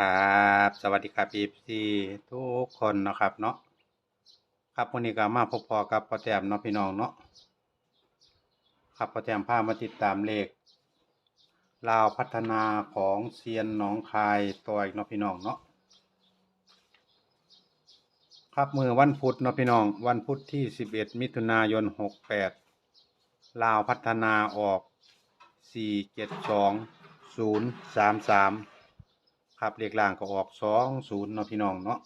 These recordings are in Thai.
ครับ สวัสดีครับพีซีทุกคนนะครับเนาะครับวันนี้ก็มาพบพอกับพ่อแต้มเนาะพี่น้องเนาะครับพ่อแต้มพามาติดตามเลขลาวพัฒนาของเซียนหนองคายตัวอีกเนาะพี่น้องเนาะครับมือวันพุธเนาะพี่น้อง วันพุธที่11มิถุนายน68ลาวพัฒนาออก472 033 ครับเลขล่างก็ออก20เนาะพี่น้องเนาะ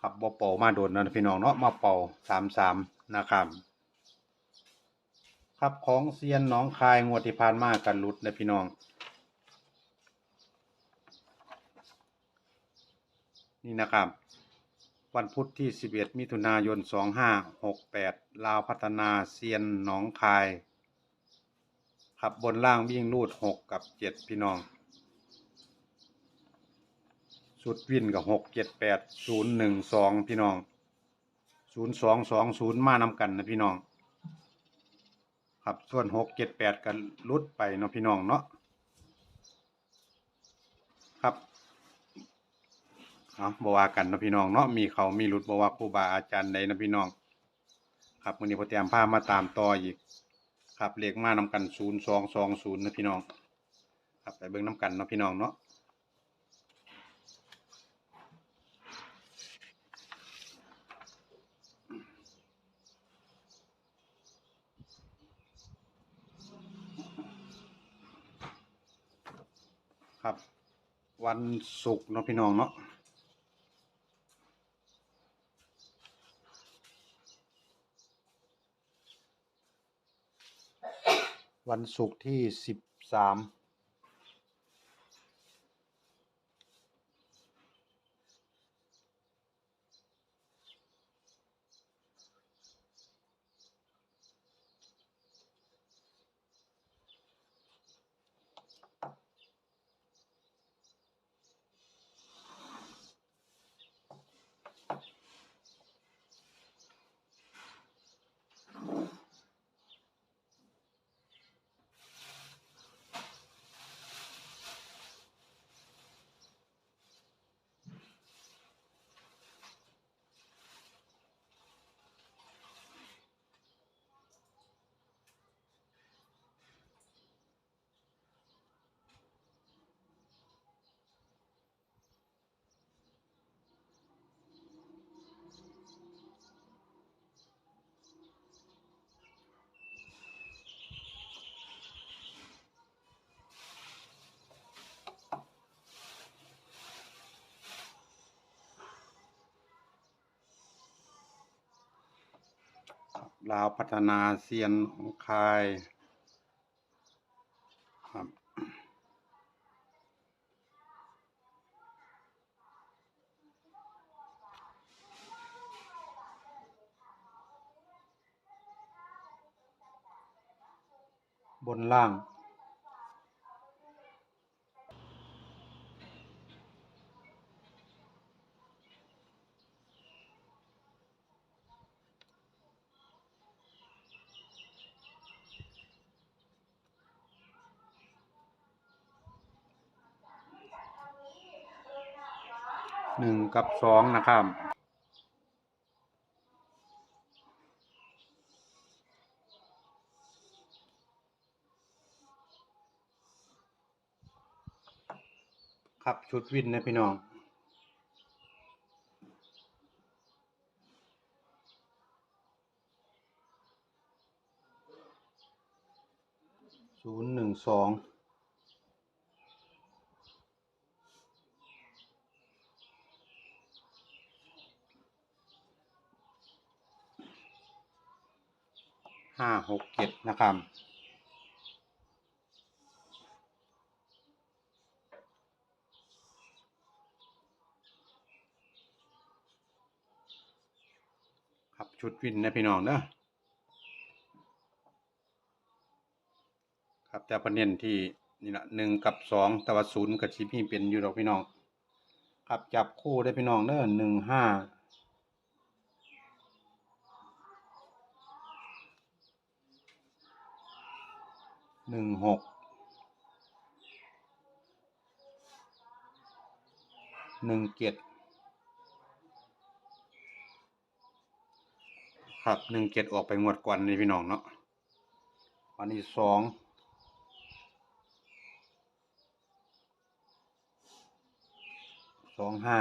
ครับบ่เป่ามาโดนเนาะพี่น้องเนาะมาเป่า33นะครับครับของเซียนหนองคายงวดที่ผ่านมากันลุดนะพี่น้อง นี่นะครับ วันพุธที่ 11 มิถุนายน 2568 ลาวพัฒนาเซียนหนองคายครับบนล่างวิ่งรูด 6 กับ 7 พี่น้อง สุดวินกับ6 7 8 0 1 2พี่น้อง0 2 2 0มานำกันนะพี่น้อง ครับส่วน6 7 8กันลุดไปเนาะพี่น้องเนาะครับเอาบวากันนะพี่น้องเนาะมีเขามีหลุดบวาครูบาอาจารย์ใดนะพี่น้อง ครับวันนี้พอเตรียมผ้ามาตามต่ออีก ครับเลขมานำกันศูนย์สองสองศูนย์นะพี่น้อง ครับไปเบิ่งน้ำกันเนาะพี่น้องเนาะ ครับ วันศุกร์เนาะพี่น้องเนาะวันศุกร์ที่สิบสาม ลาวพัฒนาเซียนของคายครับบนล่าง หนึ่งกับสองนะครับครับชุดวินนะพี่น้องศูนย์หนึ่งสอง ห้าหกเจ็ดนะครับครับชุดวินนะพี่น้องเนะครับแต่ประเด็นที่นี่ละหนึ่งกับสองแต่ว่าศูนย์กับชิพี่เป็นอยู่ดอกพี่น้อง ครับจับคู่ได้พี่น้องเนอะหนึ่งห้า หนึ่งหกหนึ่งเจ็ดครับหนึ่งเจ็ดออกไปงวดก่อนนี่พี่น้องเนาะวันนี้สองสองห้า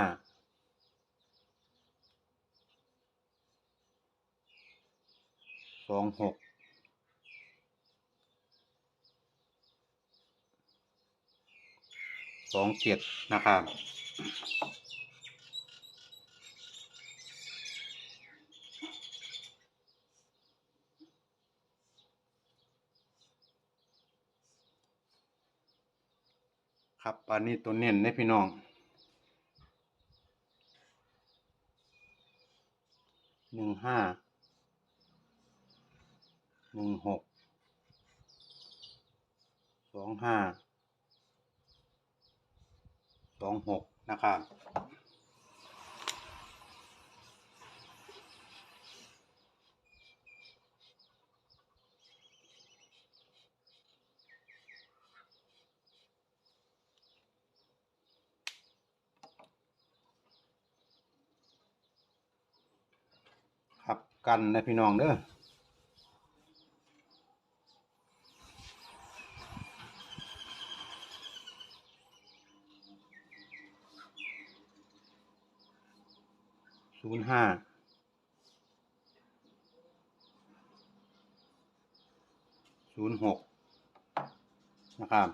สองหก สองเจ็ดนะครับครับอันนี้ตัวเน้นนะพี่น้อง หนึ่งห้า หนึ่งหก สองห้า สองหกนะครับครับกันนะพี่น้องเด้อ ศูนย์ห้าศูนย์หกนะครับ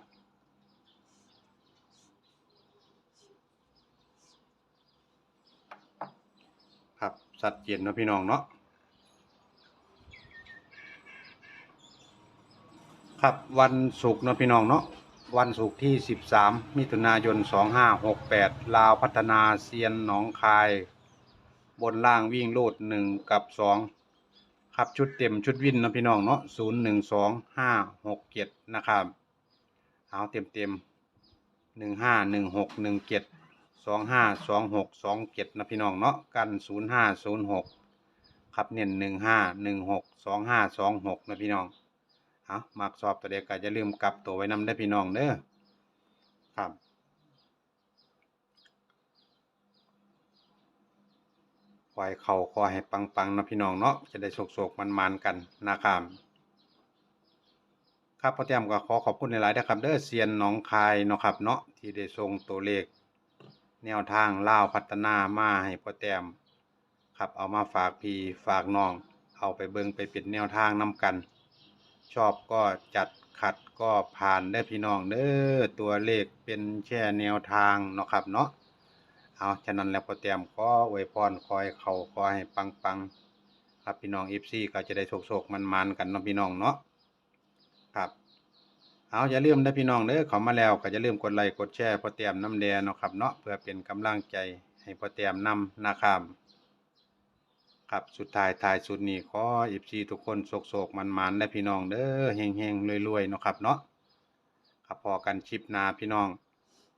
ครับสัดเจนนะพี่น้องเนาะครับวันศุกร์นะพี่น้องเนาะวันศุกร์ที่ 13 มิถุนายน 2568 ลาวพัฒนาเซียนหนองคาย บนล่างวิ่งโลดหนึ่งกับสองครับชุดเต็มชุดวิ่นนะพี่น้องเนาะศูนย์หนึ่งสองห้าหกเจ็ดนะครับเอาเต็มเต็มหนึ่งห้าหนึ่งหกหนึ่งเจ็ดสองห้าสองหกสองเจ็ดนะพี่น้องเนาะกันศูนย์ห้าศูนย์หกครับเน้นหนึ่งห้าหนึ่งหกสองห้าสองหกนะพี่น้องเอามากสอบตัวเดียวกันอย่ลืมกลับตัวไว้นำได้พี่น้องเด้อครับ ปล่อยเข่าคอให้ปังๆนะพี่น้องเนาะจะได้โศกๆมันๆกันนะครับครับพ่อแต้มก็ขอขอบคุณหลายๆนะครับเด้อเซียนหนองคายเนาะครับเนาะที่ได้ส่งตัวเลข แนวทางล่าวพัฒนามาให้พ่อแต้มครับเอามาฝากพี่ฝากน้อง เอาไปเบิงไปเป็นแนวทางนำกัน ชอบก็จัดขัดก็ผ่านได้พี่น้องเด้อตัวเลขเป็นแค่แนวทางเนาะครับเนาะ เอาฉะนั้นแล้วพอเตรียมก็อวยพรคอยเขาคอยให้ปังปังๆครับพี่น้องเอฟซีก็จะได้โศกโศกมันมันกันเนาะพี่น้องเนาะครับเอาอย่าลืมนะพี่น้องเด้อเขามาแล้วก็อย่าลืมกดไลค์กดแชร์พอเตรียมน้ำแดงเนาะครับเนาะเพื่อเป็นกำลังใจให้พอเตรียมนำนะครับครับสุดท้ายท้ายสุดนี้ขออีพีทุกคนโศกโศกมันมันๆและพี่น้องเด้อเฮงเฮงรวยรวยๆเนาะครับเนาะครับพอกันชิปนาพี่น้อง